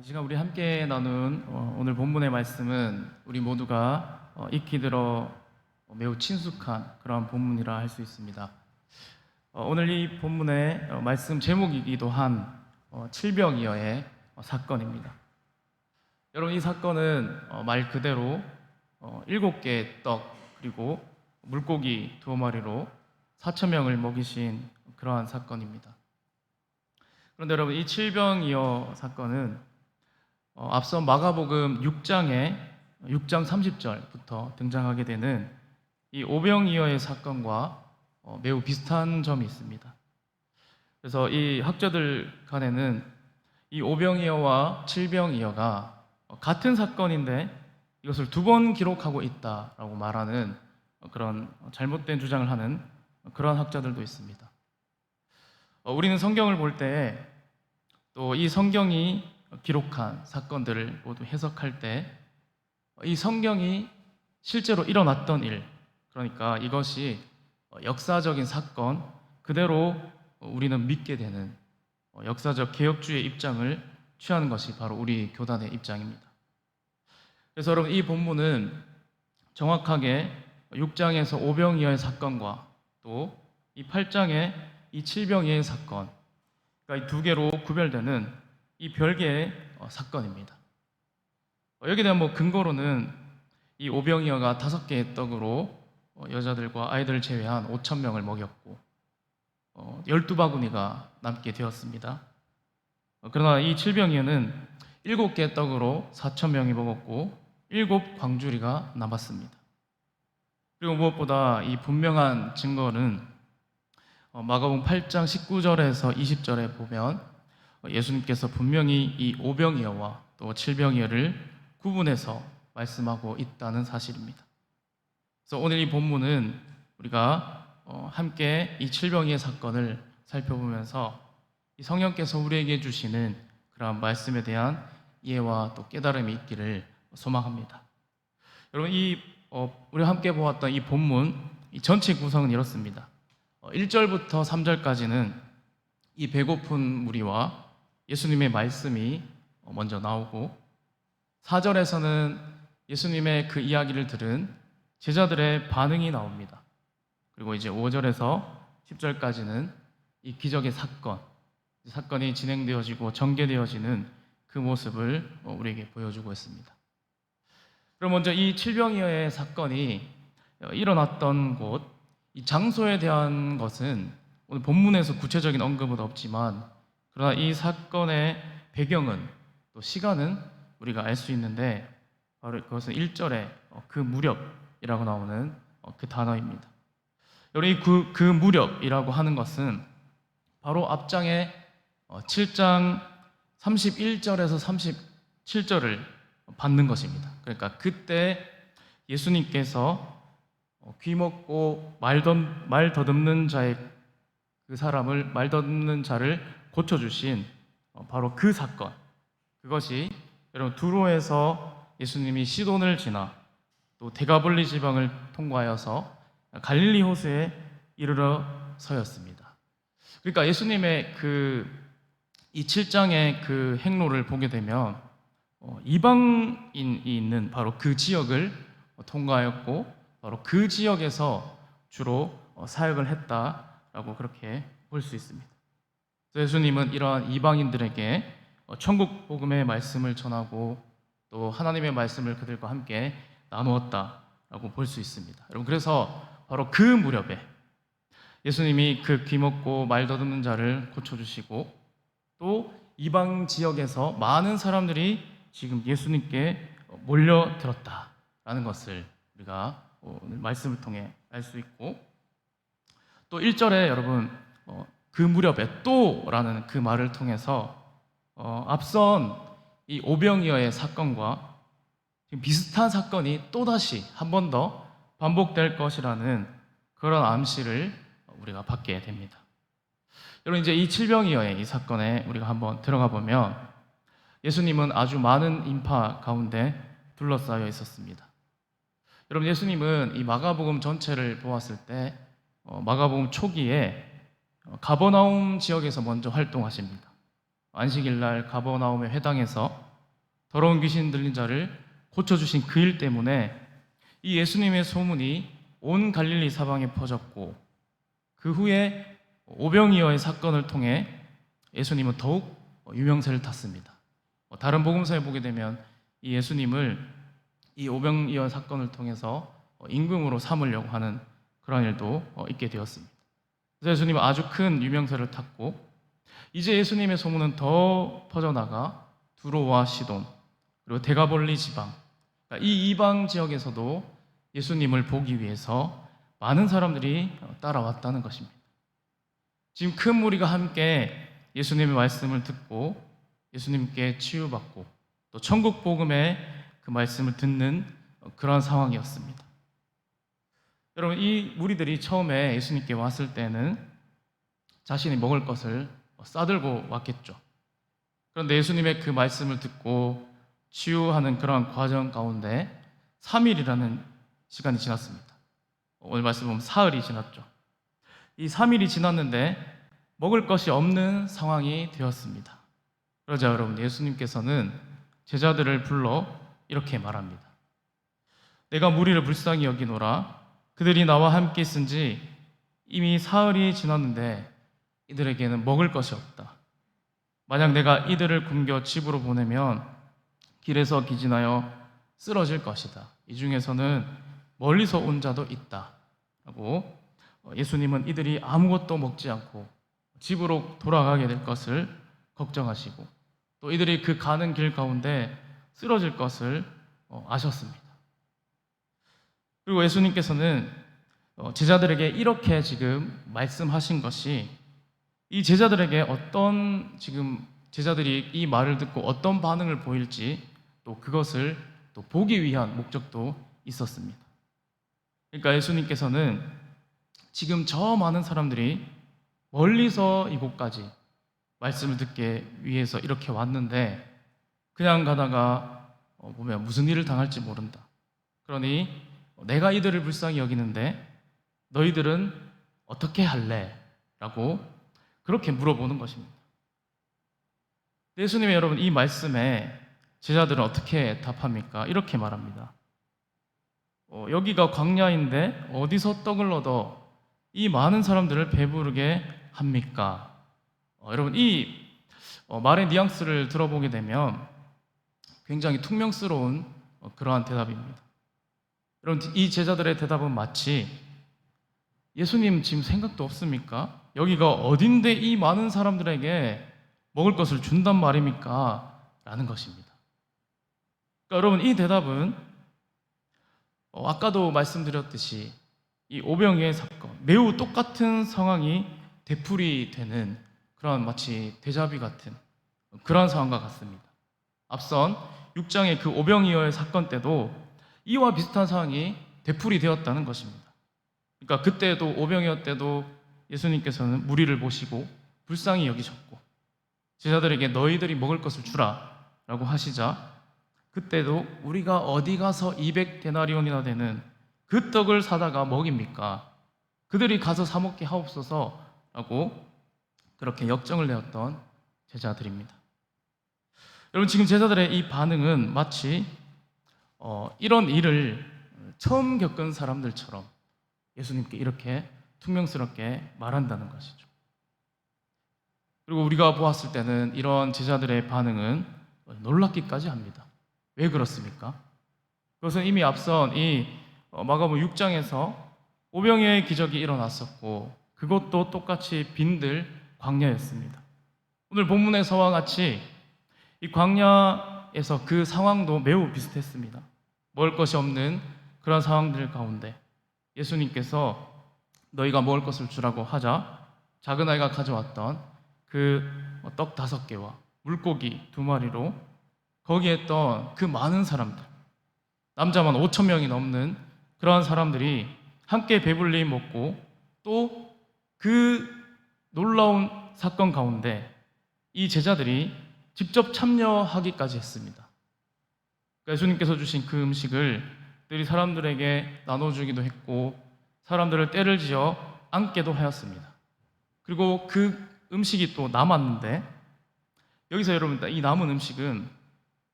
이 시간 우리 함께 나눈 어, 오늘 본문의 말씀은 우리 모두가 어, 익히 들어 매우 친숙한 그러한 본문이라 할 수 있습니다. 어, 오늘 이 본문의 어, 말씀 제목이기도 한 어, 칠병이어의 어, 사건입니다. 여러분 이 사건은 어, 말 그대로 어, 일곱 개의 떡 그리고 물고기 두 마리로 4천 명을 먹이신 그러한 사건입니다. 그런데 여러분 이 칠병이어 사건은 어, 앞서 마가복음 6장에 6장 30절부터 등장하게 되는 이 오병이어의 사건과 어, 매우 비슷한 점이 있습니다. 그래서 이 학자들 간에는 이 오병이어와 칠병이어가 어, 같은 사건인데 이것을 두 번 기록하고 있다라고 말하는 어, 그런 잘못된 주장을 하는 그런 학자들도 있습니다. 어, 우리는 성경을 볼 때 또 이 성경이 기록한 사건들을 모두 해석할 때 이 성경이 실제로 일어났던 일, 그러니까 이것이 어, 역사적인 사건 그대로 우리는 믿게 되는 어, 역사적 개혁주의 입장을 취하는 것이 바로 우리 교단의 입장입니다. 그래서 여러분 이 본문은 정확하게 6장에서 오병 이어의 사건과 또 이 8장의 이 칠병 이어의 사건, 그러니까 이 두 개로 구별되는 이 별개의 어, 사건입니다. 어, 여기에 대한 뭐 근거로는 이 오병이어가 다섯 개의 떡으로 어, 여자들과 아이들을 제외한 5천 명을 먹였고 어, 12바구니가 남게 되었습니다. 어, 그러나 이 칠병이어는 일곱 개의 떡으로 4천 명이 먹었고 일곱 광주리가 남았습니다. 그리고 무엇보다 이 분명한 증거는 어, 마가복음 8장 19절에서 20절에 보면 어, 예수님께서 분명히 이 오병이어와 또 칠병이어를 구분해서 말씀하고 있다는 사실입니다. 그래서 오늘 이 본문은 우리가 어, 함께 이 칠병이의 사건을 살펴보면서 이 성령께서 우리에게 주시는 그러한 말씀에 대한 이해와 또 깨달음이 있기를 소망합니다. 여러분 이 어, 우리 함께 보았던 이 본문 이 전체 구성은 이렇습니다. 어, 1절부터 3절까지는 이 배고픈 무리와 예수님의 말씀이 어, 먼저 나오고 4절에서는 예수님의 그 이야기를 들은 제자들의 반응이 나옵니다. 그리고 이제 5절에서 10절까지는 이 기적의 사건, 사건이 진행되어지고 전개되어지는 그 모습을 어, 우리에게 보여주고 있습니다. 그럼 먼저 이 칠병이어의 사건이 어, 일어났던 곳, 이 장소에 대한 것은 오늘 본문에서 구체적인 언급은 없지만 그러나 이 사건의 배경은 또 시간은 우리가 알 수 있는데 바로 그것은 1절에 그 무렵이라고 나오는 어, 그 단어입니다. 여러분 그, 그 무렵이라고 하는 것은 바로 앞장에 7장 31절에서 37절을 받는 것입니다. 그러니까 그때 예수님께서 어, 귀 먹고 말, 더, 말 더듬는 자의 그 사람을 말 더듬는 자를 고쳐 주신 어, 바로 그 사건. 그것이 여러분 두로에서 예수님이 시돈을 지나 또 데가볼리 지방을 통과하여서 갈릴리 호수에 이르러 서였습니다. 그러니까 예수님의 그 이 7장의 그 행로를 보게 되면 어, 이방인이 있는 바로 그 지역을 통과하였고 바로 그 지역에서 주로 어, 사역을 했다라고 그렇게 볼 수 있습니다. 예수님은 이러한 이방인들에게 어, 천국 복음의 말씀을 전하고 또 하나님의 말씀을 그들과 함께 나누었다라고 볼 수 있습니다. 여러분 그래서 바로 그 무렵에 예수님이 그 귀먹고 말 더듬는 자를 고쳐주시고 또 이방 지역에서 많은 사람들이 지금 예수님께 몰려들었다라는 것을 우리가 오늘 말씀을 통해 알 수 있고 또 1절에 여러분 어, 그 무렵에 또라는 그 말을 통해서 어, 앞선 이 오병이어의 사건과 비슷한 사건이 또다시 한 번 더 반복될 것이라는 그런 암시를 우리가 받게 됩니다. 여러분 이제 이 칠병이어의 이 사건에 우리가 한번 들어가 보면 예수님은 아주 많은 인파 가운데 둘러싸여 있었습니다. 여러분 예수님은 이 마가복음 전체를 보았을 때 어, 마가복음 초기에 어, 가버나움 지역에서 먼저 활동하십니다. 안식일 날 가버나움의 회당에서 더러운 귀신 들린 자를 고쳐주신 그 일 때문에 이 예수님의 소문이 온 갈릴리 사방에 퍼졌고 그 후에 오병이어의 사건을 통해 예수님은 더욱 유명세를 탔습니다. 어, 다른 복음서에 보게 되면 이 예수님을 이 오병이어 사건을 통해서 어, 임금으로 삼으려고 하는 그런 일도 어, 있게 되었습니다. 그래서 예수님은 아주 큰 유명세를 탔고 이제 예수님의 소문은 더 퍼져나가 두로와 시돈 그리고 대가볼리 지방 그러니까 이 이방 지역에서도 예수님을 보기 위해서 많은 사람들이 어, 따라왔다는 것입니다. 지금 큰 무리가 함께 예수님의 말씀을 듣고 예수님께 치유받고 또 천국 복음의 그 말씀을 듣는 어, 그런 상황이었습니다. 여러분 이 무리들이 처음에 예수님께 왔을 때는 자신이 먹을 것을 싸들고 왔겠죠. 그런데 예수님의 그 말씀을 듣고 치유하는 그러한 과정 가운데 3일이라는 시간이 지났습니다. 오늘 말씀 보면 사흘이 지났죠. 이 3일이 지났는데 먹을 것이 없는 상황이 되었습니다. 그러자 여러분 예수님께서는 제자들을 불러 이렇게 말합니다. 내가 무리를 불쌍히 여기노라 그들이 나와 함께 있은 지 이미 사흘이 지났는데 이들에게는 먹을 것이 없다. 만약 내가 이들을 굶겨 집으로 보내면 길에서 기진하여 쓰러질 것이다. 이 중에서는 멀리서 온 자도 있다. 라고 예수님은 이들이 아무것도 먹지 않고 집으로 돌아가게 될 것을 걱정하시고 또 이들이 그 가는 길 가운데 쓰러질 것을 어, 아셨습니다. 그리고 예수님께서는 어, 제자들에게 이렇게 지금 말씀하신 것이 이 제자들에게 어떤 지금 제자들이 이 말을 듣고 어떤 반응을 보일지 또 그것을 또 보기 위한 목적도 있었습니다. 그러니까 예수님께서는 지금 저 많은 사람들이 멀리서 이곳까지 말씀을 듣기 위해서 이렇게 왔는데 그냥 가다가 어, 보면 무슨 일을 당할지 모른다. 그러니 내가 이들을 불쌍히 여기는데 너희들은 어떻게 할래? 라고 그렇게 물어보는 것입니다. 예수님이 여러분 이 말씀에 제자들은 어떻게 답합니까? 이렇게 말합니다. 어, 여기가 광야인데 어디서 떡을 얻어 이 많은 사람들을 배부르게 합니까? 어, 여러분 이 어, 말의 뉘앙스를 들어보게 되면 굉장히 퉁명스러운 어, 그러한 대답입니다. 여러분 이 제자들의 대답은 마치 예수님 지금 생각도 없습니까? 여기가 어딘데 이 많은 사람들에게 먹을 것을 준단 말입니까? 라는 것입니다. 그러니까 여러분 이 대답은 어, 아까도 말씀드렸듯이 이 오병이의 사건 매우 똑같은 상황이 되풀이 되는 그런 마치 데자비 같은 그런 상황과 같습니다. 앞선 6장의 그 오병이어의 사건 때도 이와 비슷한 상황이 되풀이 되었다는 것입니다. 그러니까 그때도 오병이어 때도 예수님께서는 무리를 보시고 불쌍히 여기셨고 제자들에게 너희들이 먹을 것을 주라라고 하시자 그때도 우리가 어디 가서 200데나리온이나 되는 그 떡을 사다가 먹입니까? 그들이 가서 사 먹게 하옵소서라고 그렇게 역정을 내었던 제자들입니다. 여러분 지금 제자들의 이 반응은 마치 어, 이런 일을 처음 겪은 사람들처럼 예수님께 이렇게 퉁명스럽게 말한다는 것이죠. 그리고 우리가 보았을 때는 이런 제자들의 반응은 놀랍기까지 합니다. 왜 그렇습니까? 그것은 이미 앞선 이 어, 마가복 6장에서 오병이어의 기적이 일어났었고 그것도 똑같이 빈들 광야였습니다. 오늘 본문에서와 같이 이 광야 에서 그 상황도 매우 비슷했습니다. 먹을 것이 없는 그런 상황들 가운데 예수님께서 너희가 먹을 것을 주라고 하자 작은 아이가 가져왔던 그 떡 다섯 개와 물고기 두 마리로 거기에 있던 그 많은 사람들 남자만 5천 명이 넘는 그러한 사람들이 함께 배불리 먹고 또 그 놀라운 사건 가운데 이 제자들이 직접 참여하기까지 했습니다. 그러니까 예수님께서 주신 그 음식을 들이 사람들에게 나눠주기도 했고 사람들을 때를 지어 앉게도 하였습니다. 그리고 그 음식이 또 남았는데 여기서 여러분 이 남은 음식은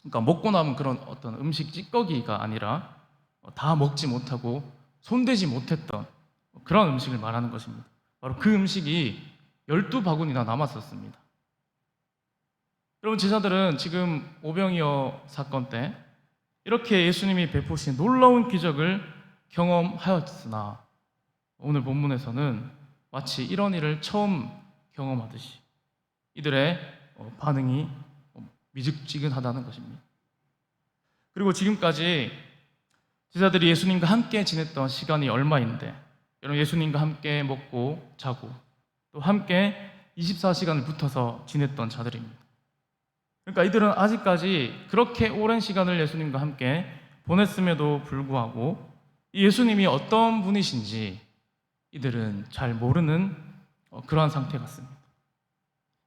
그러니까 먹고 남은 그런 어떤 음식 찌꺼기가 아니라 어, 다 먹지 못하고 손대지 못했던 그런 음식을 말하는 것입니다. 바로 그 음식이 열두 바구니나 남았었습니다. 여러분 제자들은 지금 오병이어 사건 때 이렇게 예수님이 베푸신 놀라운 기적을 경험하였으나 오늘 본문에서는 마치 이런 일을 처음 경험하듯이 이들의 어, 반응이 어, 미죽지근하다는 것입니다. 그리고 지금까지 제자들이 예수님과 함께 지냈던 시간이 얼마인데 여러분 예수님과 함께 먹고 자고 또 함께 24시간을 붙어서 지냈던 자들입니다. 그러니까 이들은 아직까지 그렇게 오랜 시간을 예수님과 함께 보냈음에도 불구하고 이 예수님이 어떤 분이신지 이들은 잘 모르는 어, 그러한 상태 같습니다.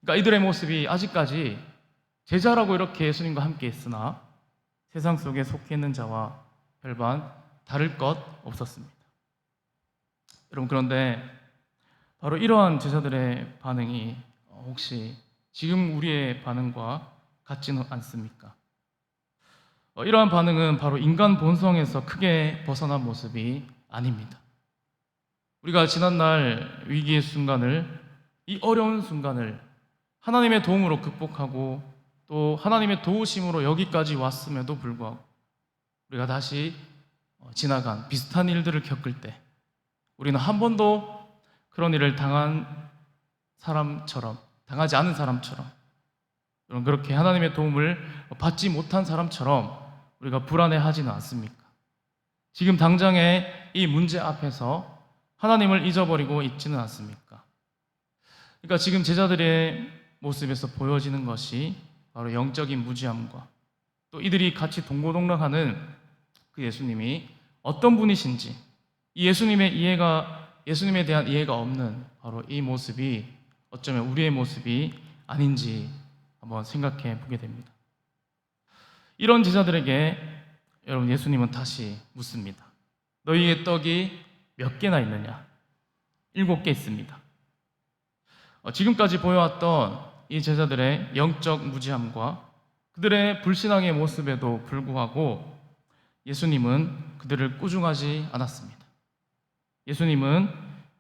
그러니까 이들의 모습이 아직까지 제자라고 이렇게 예수님과 함께 있으나 세상 속에 속해 있는 자와 별반 다를 것 없었습니다. 여러분 그런데 바로 이러한 제자들의 반응이 어, 혹시 지금 우리의 반응과 같지는 않습니까? 어, 이러한 반응은 바로 인간 본성에서 크게 벗어난 모습이 아닙니다. 우리가 지난날 위기의 순간을 이 어려운 순간을 하나님의 도움으로 극복하고 또 하나님의 도우심으로 여기까지 왔음에도 불구하고 우리가 다시 어, 지나간 비슷한 일들을 겪을 때 우리는 한 번도 그런 일을 당한 사람처럼 당하지 않은 사람처럼 여러분 그렇게 하나님의 도움을 받지 못한 사람처럼 우리가 불안해하지는 않습니까? 지금 당장의 이 문제 앞에서 하나님을 잊어버리고 있지는 않습니까? 그러니까 지금 제자들의 모습에서 보여지는 것이 바로 영적인 무지함과 또 이들이 같이 동고동락하는 그 예수님이 어떤 분이신지 이 예수님의 이해가 예수님에 대한 이해가 없는 바로 이 모습이 어쩌면 우리의 모습이 아닌지 한번 생각해 보게 됩니다. 이런 제자들에게 여러분 예수님은 다시 묻습니다. 너희의 떡이 몇 개나 있느냐? 일곱 개 있습니다. 어, 지금까지 보여왔던 이 제자들의 영적 무지함과 그들의 불신앙의 모습에도 불구하고 예수님은 그들을 꾸중하지 않았습니다. 예수님은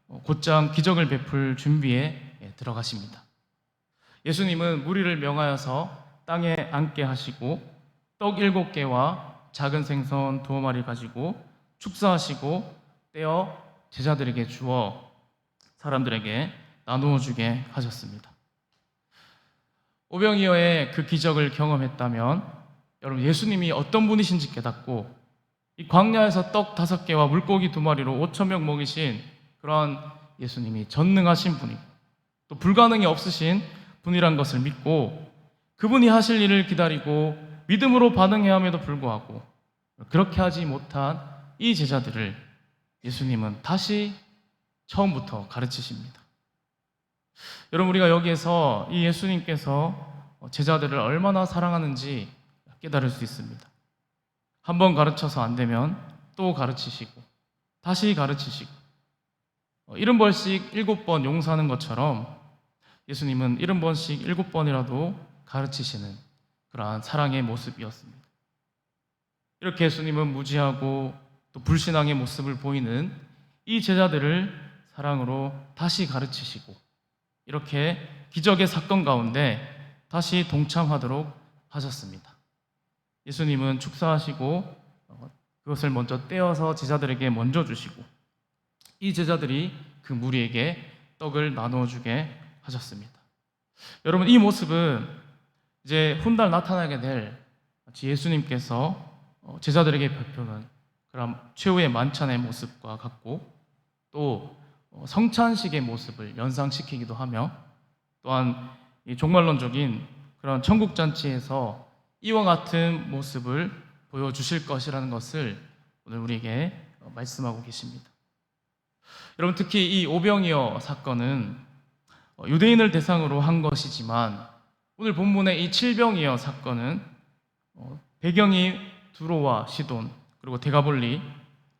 어, 곧장 기적을 베풀 준비에 예, 들어가십니다. 예수님은 무리를 명하여서 땅에 앉게 하시고 떡 일곱 개와 작은 생선 두어 마리 가지고 축사하시고 떼어 제자들에게 주어 사람들에게 나누어 주게 하셨습니다. 오병이어의 그 기적을 경험했다면 여러분 예수님이 어떤 분이신지 깨닫고 이 광야에서 떡 다섯 개와 물고기 두 마리로 오천 명 먹이신 그런 예수님이 전능하신 분이고 또 불가능이 없으신 분이란 것을 믿고 그분이 하실 일을 기다리고 믿음으로 반응해야 함에도 불구하고 그렇게 하지 못한 이 제자들을 예수님은 다시 처음부터 가르치십니다. 여러분 우리가 여기에서 이 예수님께서 제자들을 얼마나 사랑하는지 깨달을 수 있습니다. 한 번 가르쳐서 안 되면 또 가르치시고 다시 가르치시고 일흔 번씩 일곱 번 용서하는 것처럼 예수님은 일흔 번씩 일곱 번이라도 가르치시는 그러한 사랑의 모습이었습니다. 이렇게 예수님은 무지하고 또 불신앙의 모습을 보이는 이 제자들을 사랑으로 다시 가르치시고 이렇게 기적의 사건 가운데 다시 동참하도록 하셨습니다. 예수님은 축사하시고 어, 그것을 먼저 떼어서 제자들에게 먼저 주시고 이 제자들이 그 무리에게 떡을 나누어 주게 하셨습니다. 여러분 이 모습은 이제 훗날 나타나게 될 예수님께서 어, 제자들에게 베푸는 그런 최후의 만찬의 모습과 같고 또 어, 성찬식의 모습을 연상시키기도 하며 또한 종말론적인 그런 천국 잔치에서 이와 같은 모습을 보여주실 것이라는 것을 오늘 우리에게 어, 말씀하고 계십니다. 여러분 특히 이 오병이어 사건은 어, 유대인을 대상으로 한 것이지만 오늘 본문의 이 칠병이어 사건은 어, 배경이 두로와 시돈 그리고 대가볼리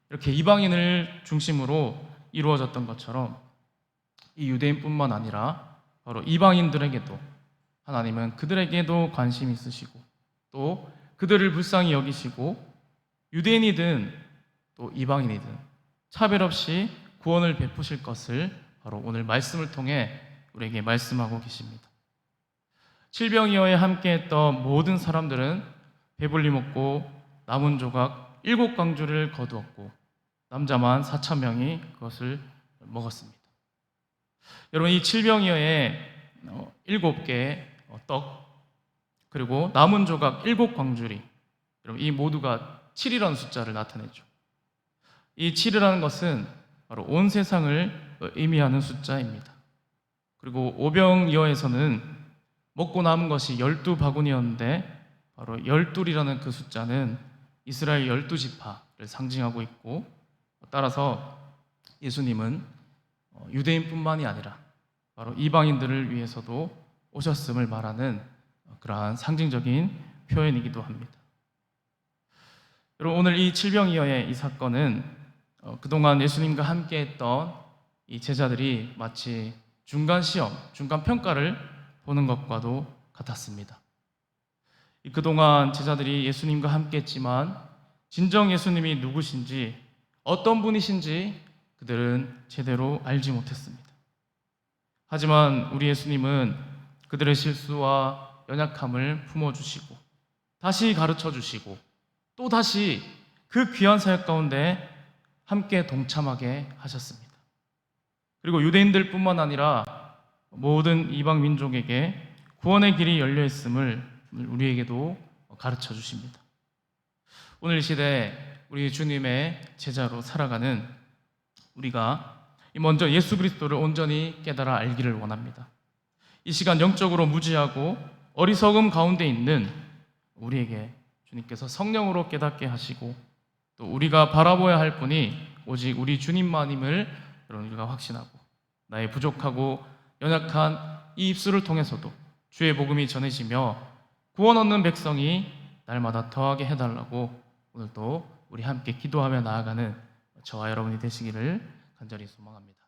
이렇게 이방인을 중심으로 이루어졌던 것처럼 이 유대인뿐만 아니라 바로 이방인들에게도 하나님은 그들에게도 관심이 있으시고 또 그들을 불쌍히 여기시고 유대인이든 또 이방인이든 차별 없이 구원을 베푸실 것을 바로 오늘 말씀을 통해 우리에게 말씀하고 계십니다. 칠병이어에 함께했던 모든 사람들은 배불리 먹고 남은 조각 일곱 광주를 거두었고 남자만 4천 명이 그것을 먹었습니다. 여러분 이 칠병이어에 어, 일곱 개의 어, 떡 그리고 남은 조각 일곱 광주리 여러분 이 모두가 7이라는 숫자를 나타내죠. 이 7이라는 것은 바로 온 세상을 어, 의미하는 숫자입니다. 그리고 오병이어에서는 먹고 남은 것이 열두 바구니였는데 바로 열둘이라는 그 숫자는 이스라엘 열두 지파를 상징하고 있고 따라서 예수님은 어, 유대인뿐만이 아니라 바로 이방인들을 위해서도 오셨음을 말하는 어, 그러한 상징적인 표현이기도 합니다. 여러분 오늘 이 칠병이어의 이 사건은 어, 그동안 예수님과 함께했던 이 제자들이 마치 중간 시험, 중간 평가를 보는 것과도 같았습니다. 이 그동안 제자들이 예수님과 함께 했지만 진정 예수님이 누구신지 어떤 분이신지 그들은 제대로 알지 못했습니다. 하지만 우리 예수님은 그들의 실수와 연약함을 품어주시고 다시 가르쳐 주시고 또 다시 그 귀한 사역 가운데 함께 동참하게 하셨습니다. 그리고 유대인들뿐만 아니라 모든 이방 민족에게 구원의 길이 열려 있음을 우리에게도 가르쳐 주십니다. 오늘 이 시대 우리 주님의 제자로 살아가는 우리가 먼저 예수 그리스도를 온전히 깨달아 알기를 원합니다. 이 시간 영적으로 무지하고 어리석음 가운데 있는 우리에게 주님께서 성령으로 깨닫게 하시고 또 우리가 바라보아야 할 분이 오직 우리 주님만임을 여러분 우리가 확신하고 나의 부족하고 연약한 이 입술을 통해서도 주의 복음이 전해지며 구원 얻는 백성이 날마다 더하게 해달라고 오늘도 우리 함께 기도하며 나아가는 저와 여러분이 되시기를 간절히 소망합니다.